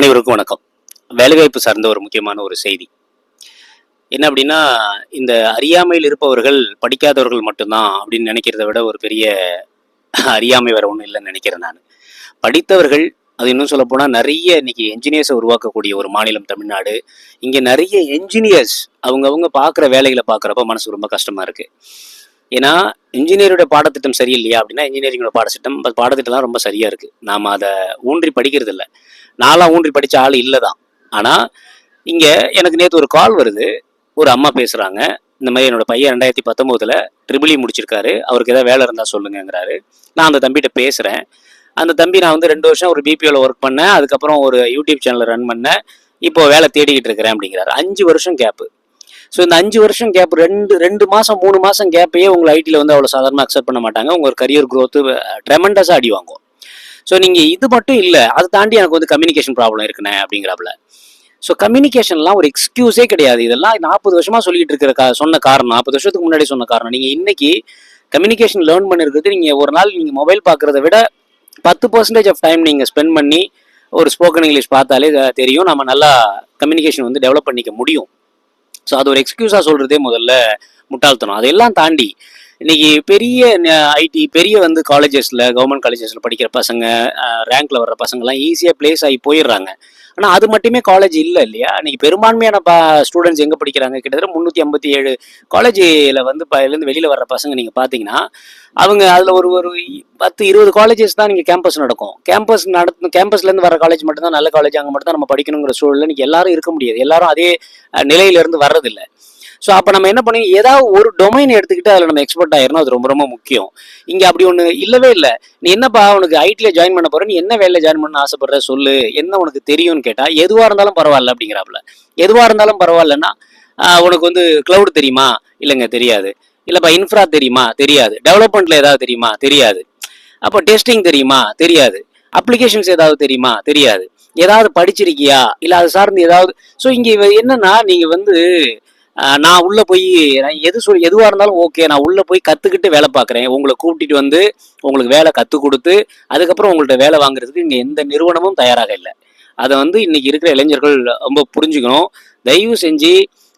அனைவருக்கும் வணக்கம். வேலைவாய்ப்பு சார்ந்த ஒரு முக்கியமான ஒரு செய்தி. என்ன அப்படின்னா இந்த அறியாமையில் இருப்பவர்கள் படிக்காதவர்கள் மட்டும்தான் அப்படின்னு நினைக்கிறத விட ஒரு பெரிய அறியாமை வேற ஒன்றும் இல்லைன்னு நினைக்கிறேன் நான். படித்தவர்கள் அது இன்னும் சொல்ல போனால் நிறைய இன்னைக்கு என்ஜினியர்ஸை உருவாக்கக்கூடிய ஒரு மாநிலம் தமிழ்நாடு. இங்கே நிறைய என்ஜினியர்ஸ் அவங்கவுங்க பார்க்குற வேலைகளை பார்க்குறப்ப மனசு ரொம்ப கஷ்டமாக இருக்கு. ஏன்னா இன்ஜினியரோட பாடத்திட்டம் சரியில்லையா அப்படின்னா இன்ஜினியரிங்கோட பாடத்திட்டம் பாடத்திட்டம்லாம் ரொம்ப சரியா இருக்கு. நாம் அதை ஊன்றி படிக்கிறது இல்லை நான்லாம் ஊன்றி படித்த ஆள் இல்லை தான் ஆனால் இங்கே எனக்கு நேற்று ஒரு கால் வருது. ஒரு அம்மா பேசுகிறாங்க இந்த மாதிரி என்னோட பையன் ரெண்டாயிரத்தி பத்தொம்போதில் ட்ரிபிளி e முடிச்சிருக்காரு. அவருக்கு ஏதாவது வேலை இருந்தால் சொல்லுங்கிறாரு நான் அந்த தம்பிகிட்ட பேசுகிறேன் அந்த தம்பி நான் வந்து ரெண்டு வருஷம் ஒரு பிபிஓவில் ஒர்க் பண்ணேன். அதுக்கப்புறம் ஒரு யூடியூப் சேனலை ரன் பண்ணேன். இப்போ வேலை தேடிக்கிட்டு இருக்கிறேன் அப்படிங்கிறாரு. அஞ்சு வருஷம் கேப்பு ஸோ இந்த அஞ்சு வருஷம் கேப் ரெண்டு ரெண்டு மாதம் மூணு மாதம் கேப்பையே உங்களை ஐடியில் வந்து அவ்வளோ சாதாரணமாக அக்செப்ட் பண்ண மாட்டாங்க. உங்கள் கரியர் க்ரோத்து ட்ரெமெண்டஸாக அடி வாங்கும் ஸோ நீங்கள் இது மட்டும் இல்லை அதை தாண்டி எனக்கு வந்து கம்யூனிகேஷன் ப்ராப்ளம் இருக்குண்ணே அப்படிங்கிறாப்புல. ஸோ கம்யூனிகேஷன்லாம் ஒரு எக்ஸ்கியூஸே கிடையாது. இதெல்லாம் நாற்பது வருஷமாக சொல்லிட்டு இருக்கிற கா சொன்ன காரணம் நாற்பது வருஷத்துக்கு முன்னாடி சொன்ன காரணம். நீங்கள் இன்னைக்கு கம்யூனிகேஷன் லேர்ன் பண்ணிருக்கிறது நீங்கள் ஒரு நாள் நீங்கள் மொபைல் பார்க்குறத விட பத்து பர்சன்டேஜ் ஆஃப் டைம் நீங்கள் ஸ்பெண்ட் பண்ணி ஒரு ஸ்போக்கன் இங்கிலீஷ் பார்த்தாலே தெரியும். நம்ம நல்லா கம்யூனிகேஷன் வந்து டெவலப் பண்ணிக்க முடியும். ஸோ அது ஒரு எக்ஸ்கியூஸாக சொல்கிறதே முதல்ல முட்டாள்தனம். அதெல்லாம் தாண்டி இன்னைக்கு பெரிய ஐடி பெரிய வந்து காலேஜஸில் கவர்மெண்ட் காலேஜஸில் படிக்கிற பசங்க ரேங்க்ல வர்ற பசங்கள்லாம் ஈஸியாக பிளேஸ் ஆகி போயிடுறாங்க. ஆனால் அது மட்டுமே காலேஜ் இல்லை இல்லையா? இன்னைக்கு பெரும்பான்மையான ப ஸ்டூடெண்ட்ஸ் எங்கே படிக்கிறாங்க? கிட்டத்தட்ட முந்நூற்றி ஐம்பத்தி ஏழு காலேஜில் வந்து ப- இதுலேருந்து வெளியில் வர்ற பசங்க நீங்கள் பார்த்தீங்கன்னா அவங்க அதில் ஒரு ஒரு பத்து இருபது காலேஜஸ் தான் நீங்கள் கேம்பஸ் நடக்கும். கேம்பஸ் நடத்து கேம்பஸ்லேருந்து வர காலேஜ் மட்டும்தான் நல்ல காலேஜ் அங்கே மட்டும் தான் நம்ம படிக்கணுங்கிற சூழலில் இன்னைக்கு எல்லாரும் இருக்க முடியாது. எல்லாரும் அதே நிலையிலேருந்து வர்றதில்லை. ஸோ அப்போ நம்ம என்ன பண்ணி ஏதாவது ஒரு டொமைன் எடுத்துக்கிட்டு அதில் நம்ம எக்ஸ்பர்ட் ஆயிரணும். அது ரொம்ப ரொம்ப முக்கியம். இங்கே அப்படி ஒன்று இல்லவே இல்லை. நீ என்னப்பா உனக்கு ஐடியில் ஜாயின் பண்ண போகிற நீ என்ன வேலையில் ஜாயின் பண்ண ஆசைப்படுற? சொல்லு. என்ன உனக்கு தெரியும்னு கேட்டால் எதுவாக இருந்தாலும் பரவாயில்ல அப்படிங்கிறாப்புல. எதுவாக இருந்தாலும் பரவாயில்லன்னா உனக்கு வந்து க்ளவுட் தெரியுமா? இல்லைங்க தெரியாது. இல்லைப்பா இன்ஃப்ரா தெரியுமா? தெரியாது. டெவலப்மெண்ட்ல ஏதாவது தெரியுமா? தெரியாது. அப்போ டெஸ்டிங் தெரியுமா? தெரியாது. அப்ளிகேஷன்ஸ் ஏதாவது தெரியுமா? தெரியாது. ஏதாவது படிச்சிருக்கியா? இல்லை அது சார்ந்து ஏதாவது ஸோ இங்கே என்னன்னா நீங்கள் வந்து நான் உள்ளே போய் நான் எது சொல் எதுவாக இருந்தாலும் ஓகே நான் உள்ளே போய் கற்றுக்கிட்டு வேலை பார்க்குறேன். உங்களை கூப்பிட்டுட்டு வந்து உங்களுக்கு வேலை கற்றுக் கொடுத்து அதுக்கப்புறம் உங்கள்கிட்ட வேலை வாங்குறதுக்கு இங்கே எந்த நிறுவனமும் தயாராக இல்லை. அதை வந்து இன்றைக்கி இருக்கிற இளைஞர்கள் ரொம்ப புரிஞ்சுக்கணும். தயவு செஞ்சு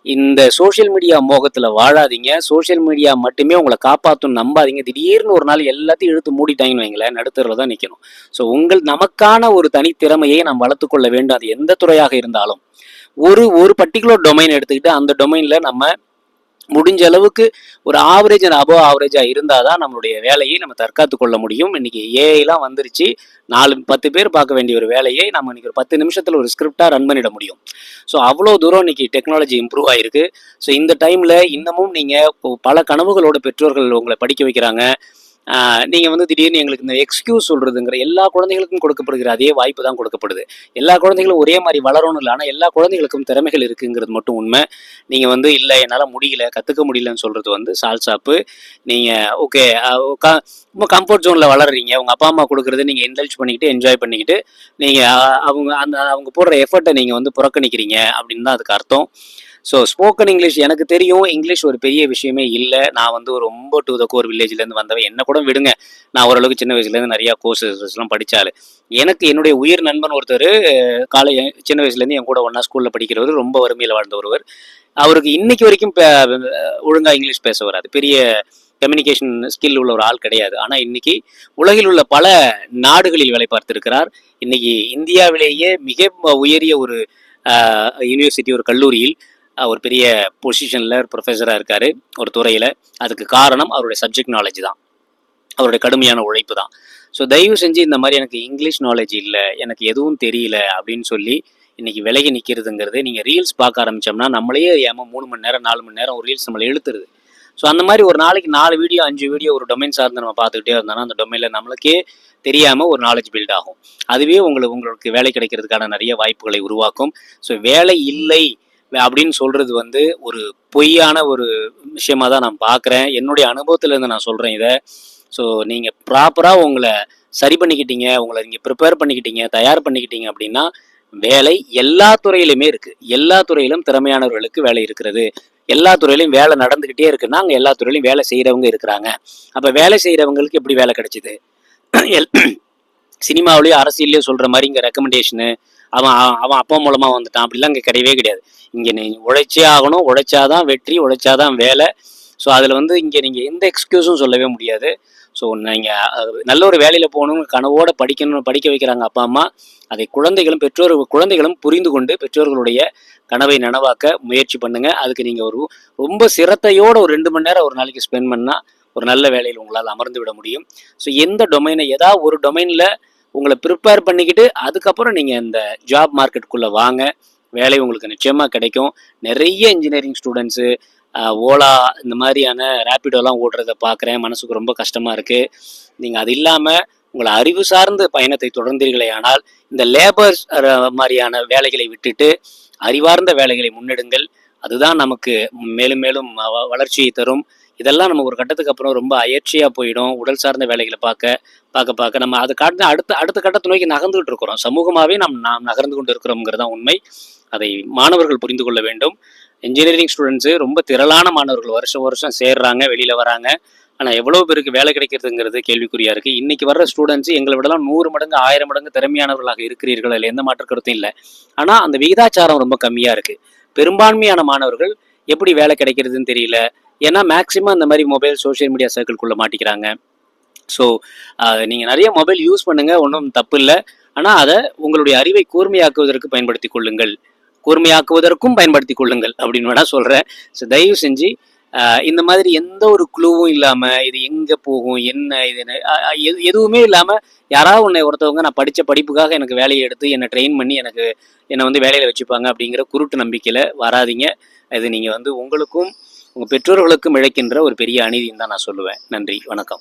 இந்த சோஷியல் மீடியா மோகத்தில் வாழாதீங்க. சோஷியல் மீடியா மட்டுமே உங்களை காப்பாற்றும் நம்பாதீங்க. திடீர்னு ஒரு நாள் எல்லாத்தையும் இழுத்து மூடிட்டாங்கன்னு வைங்களேன் நடுத்தரில் தான் நிற்கணும் ஸோ உங்கள் நமக்கான ஒரு தனித்திறமையை நாம் வளர்த்துக்கொள்ள வேண்டும். அது எந்த துறையாக இருந்தாலும். ஒரு ஒரு பர்டிகுலர் டொமைன் எடுத்துக்கிட்டு அந்த டொமைனில் நம்ம முடிஞ்ச அளவுக்கு ஒரு ஆவரேஜ் அண்ட் அபவ் ஆவரேஜாக இருந்தால் தான் நம்மளுடைய வேலையை நம்ம தற்காத்து கொள்ள முடியும். இன்றைக்கி ஏஐலாம் வந்துருச்சு. நாலு பத்து பேர் பார்க்க வேண்டிய ஒரு வேலையை நம்ம இன்றைக்கி ஒரு பத்து நிமிஷத்தில் ஒரு ஸ்கிரிப்டாக ரன் பண்ணிட முடியும். ஸோ அவ்வளோ தூரம் இன்னைக்கு டெக்னாலஜி இம்ப்ரூவ் ஆகிருக்கு ஸோ இந்த டைமில் இன்னமும் நீங்கள் பல கனவுகளோட பெற்றோர்கள் உங்களை படிக்க வைக்கிறாங்க. நீங்கள் வந்து திடீர்னு எங்களுக்கு இந்த எக்ஸ்கியூஸ் சொல்கிறதுங்கிற எல்லா குழந்தைகளுக்கும் கொடுக்கப்படுகிற அதே வாய்ப்பு தான் கொடுக்கப்படுது. எல்லா குழந்தைகளும் ஒரே மாதிரி வளரணும் இல்லை ஆனால் எல்லா குழந்தைகளுக்கும் திறமைகள் இருக்குங்கிறது மட்டும் உண்மை. நீங்கள் வந்து இல்லை என்னால் முடியல கற்றுக்க முடியலன்னு சொல்கிறது வந்து சால்சாப்பு நீங்கள் ஓகே ரொம்ப கம்ஃபர்ட் ஜோனில் வளர்றீங்க. உங்கள் அப்பா அம்மா கொடுக்குறது நீங்கள் இன்டல்ஜ் பண்ணிக்கிட்டு என்ஜாய் பண்ணிக்கிட்டு நீங்கள் அவங்க அந்த அவங்க போடுற எஃபர்ட்டை நீங்கள் வந்து புறக்கணிக்கிறீங்க அப்படின்னு தான் அதுக்கு அர்த்தம். ஸோ ஸ்போக்கன் இங்கிலீஷ் எனக்கு தெரியும். இங்கிலீஷ் ஒரு பெரிய விஷயமே இல்லை. நான் வந்து ஒரு ரொம்ப டு த கோர் வில்லேஜ்லேருந்து வந்தவன். என்ன கூட விடுங்க. நான் ஓரளவுக்கு சின்ன வயசுலேருந்து நிறையா கோர்சஸ்லாம் படித்தாலும் எனக்கு என்னுடைய உயிர் நண்பன் ஒருத்தர் காலை சின்ன வயசுலேருந்து என் கூட ஒன்றா ஸ்கூலில் படிக்கிறவர் ரொம்ப வறுமையில் வாழ்ந்த ஒருவர். அவருக்கு இன்னைக்கு வரைக்கும் ஒழுங்காக இங்கிலீஷ் பேச வராது. பெரிய கம்யூனிகேஷன் ஸ்கில் உள்ள ஒரு ஆள் கிடையாது. ஆனால் இன்னைக்கு உலகில் உள்ள பல நாடுகளில் வேலை பார்த்திருக்கிறார். இன்னைக்கு இந்தியாவிலேயே மிக உயரிய ஒரு யூனிவர்சிட்டி ஒரு கல்லூரியில் ஒரு பெரிய பொசிஷனில் ப்ரொஃபஸராக இருக்கார் ஒரு துறையில். அதுக்கு காரணம் அவருடைய சப்ஜெக்ட் நாலேஜ் தான். அவருடைய கடுமையான உழைப்பு தான். ஸோ தயவு செஞ்சு இந்த மாதிரி எனக்கு இங்கிலீஷ் நாலேஜ் இல்லை எனக்கு எதுவும் தெரியல அப்படின்னு சொல்லி இன்றைக்கி விலகி நிற்கிறதுங்கிறது நீங்கள் ரீல்ஸ் பார்க்க ஆரம்பிச்சோம்னா நம்மளே ஏமா மூணு மணி நேரம் நாலு மணி நேரம் ஒரு ரீல்ஸ் நம்மளை எழுத்துருது ஸோ அந்த மாதிரி ஒரு நாளைக்கு நாலு வீடியோ அஞ்சு வீடியோ ஒரு டொமைன் சார்ந்து நம்ம பார்த்துக்கிட்டே இருந்தோம்னா அந்த டொமைனில் நம்மளுக்கே தெரியாமல் ஒரு நாலேஜ் பில்ட் ஆகும். அதுவே உங்களுக்கு உங்களுக்கு வேலை கிடைக்கிறதுக்கான நிறைய வாய்ப்புகளை உருவாக்கும். ஸோ வேலை இல்லை அப்படின்னு சொல்றது வந்து ஒரு பொய்யான ஒரு விஷயமா தான் நான் பார்க்குறேன் என்னுடைய அனுபவத்திலேருந்து நான் சொல்கிறேன் இதை. ஸோ நீங்கள் ப்ராப்பராக உங்களை சரி பண்ணிக்கிட்டீங்க உங்களை நீங்கள் ப்ரிப்பேர் பண்ணிக்கிட்டீங்க தயார் பண்ணிக்கிட்டீங்க அப்படின்னா வேலை எல்லா துறையிலுமே இருக்குது எல்லா துறையிலும் திறமையானவர்களுக்கு வேலை இருக்கிறது. எல்லா துறையிலும் வேலை நடந்துக்கிட்டே இருக்குன்னா அங்கே எல்லா துறையிலும் வேலை செய்கிறவங்க இருக்கிறாங்க. அப்போ வேலை செய்கிறவங்களுக்கு எப்படி வேலை கிடைச்சிது? எல் சினிமாவிலேயோ அரசியல்லையோ சொல்கிற மாதிரி இங்கே ரெக்கமெண்டேஷனு அவன் அவன் அவன் அப்பா மூலமாக வந்துட்டான். அப்படிலாம் இங்கே கிடையவே கிடையாது. இங்கே நீ உழைச்சே ஆகணும். உழைச்சாதான் வெற்றி உழைச்சாதான் வேலை. ஸோ அதில் வந்து இங்கே நீங்கள் எந்த எக்ஸ்கியூஸும் சொல்லவே முடியாது. ஸோ நீங்கள் நல்ல ஒரு வேலையில் போகணும்னு கனவோட படிக்கணும்னு படிக்க வைக்கிறாங்க அப்பா அம்மா. அதை குழந்தைகளும் பெற்றோர் குழந்தைகளும் புரிந்து கொண்டு பெற்றோர்களுடைய கனவை நனவாக்க முயற்சி பண்ணுங்க. அதுக்கு நீங்கள் ஒரு ரொம்ப சிரத்தையோட ஒரு ரெண்டு மணி நேரம் ஒரு நாளைக்கு ஸ்பெண்ட் பண்ணால் ஒரு நல்ல வேலையில் உங்களால் அமர்ந்து விட முடியும். ஸோ எந்த டொமைனை ஏதாவது ஒரு டொமைனில் உங்களை ப்ரிப்பேர் பண்ணிக்கிட்டு அதுக்கப்புறம் நீங்கள் இந்த ஜாப் மார்க்கெட்டுக்குள்ளே வாங்க. வேலை உங்களுக்கு நிச்சயமாக கிடைக்கும். நிறைய இன்ஜினியரிங் ஸ்டூடெண்ட்ஸு ஓலா இந்த மாதிரியான ரேப்பிடோலாம் ஓடுறத பார்க்குறேன். மனசுக்கு ரொம்ப கஷ்டமாக இருக்குது நீங்கள் அது இல்லாமல் உங்களை அறிவு சார்ந்த பயணத்தை தொடர்ந்தீர்களே ஆனால் இந்த லேபர்ஸ் மாதிரியான வேலைகளை விட்டுட்டு அறிவார்ந்த வேலைகளை முன்னெடுங்கள். அதுதான் நமக்கு மேலும் மேலும் வ- வளர்ச்சியை தரும். இதெல்லாம் நம்ம ஒரு கட்டத்துக்கு அப்புறம் ரொம்ப அயற்சியாக போயிடும். உடல் சார்ந்த வேலைகளை பார்க்க பார்க்க பார்க்க நம்ம அது காட்டு அடுத்த அடுத்த கட்டத்தை நோக்கி நகர்ந்துகிட்டு இருக்கிறோம். சமூகமாகவே நாம் நாம் நகர்ந்து கொண்டு இருக்கிறோங்கிறது தான் உண்மை. அதை மாணவர்கள் புரிந்து கொள்ள வேண்டும். இன்ஜினியரிங் ஸ்டூடெண்ட்ஸு ரொம்ப திரளான மாணவர்கள். வருஷம் வருஷம் சேர்றாங்க வெளியில் வராங்க. ஆனால் எவ்வளோ பேருக்கு வேலை கிடைக்கிறதுங்கிறது கேள்விக்குறியாக இருக்குது இன்றைக்கி வர்ற ஸ்டூடெண்ட்ஸ் எங்களை விடலாம் நூறு மடங்கு ஆயிரம் மடங்கு திறமையானவர்களாக இருக்கிறீர்கள். அதில் எந்த மாற்று கருத்தும் இல்லை. ஆனால் அந்த விகிதாச்சாரம் ரொம்ப கம்மியாக இருக்குது பெரும்பான்மையான மாணவர்கள் எப்படி வேலை கிடைக்கிறதுன்னு தெரியல. ஏன்னா மேக்ஸிமம் அந்த மாதிரி மொபைல் சோஷியல் மீடியா சர்க்கிள்குள்ளே மாட்டிக்கிறாங்க. ஸோ நீங்கள் நிறைய மொபைல் யூஸ் பண்ணுங்கள் ஒன்றும் தப்பு இல்லை. ஆனால் அதை உங்களுடைய அறிவை கூர்மையாக்குவதற்கு பயன்படுத்தி கொள்ளுங்கள். கூர்மையாக்குவதற்கும் பயன்படுத்தி கொள்ளுங்கள் அப்படின்னு வேணா சொல்கிறேன் ஸோ தயவு செஞ்சு இந்த மாதிரி எந்த ஒரு குழுவும் இல்லாமல் இது எங்கே போகும் என்ன இது என்ன, எதுவுமே இல்லாமல் யாராவது உன்னை ஒருத்தவங்க நான் படித்த படிப்புக்காக எனக்கு வேலையை எடுத்து என்னை ட்ரெயின் பண்ணி எனக்கு என்னை வந்து வேலையில் வச்சுப்பாங்க அப்படிங்கிற குருட்டு நம்பிக்கையில் வராதீங்க. இது நீங்கள் வந்து உங்களுக்கும் உங்கள் பெற்றோர்களுக்கும் இழைக்கின்ற ஒரு பெரிய அநீதின்னு தான் நான் சொல்லுவேன். நன்றி வணக்கம்.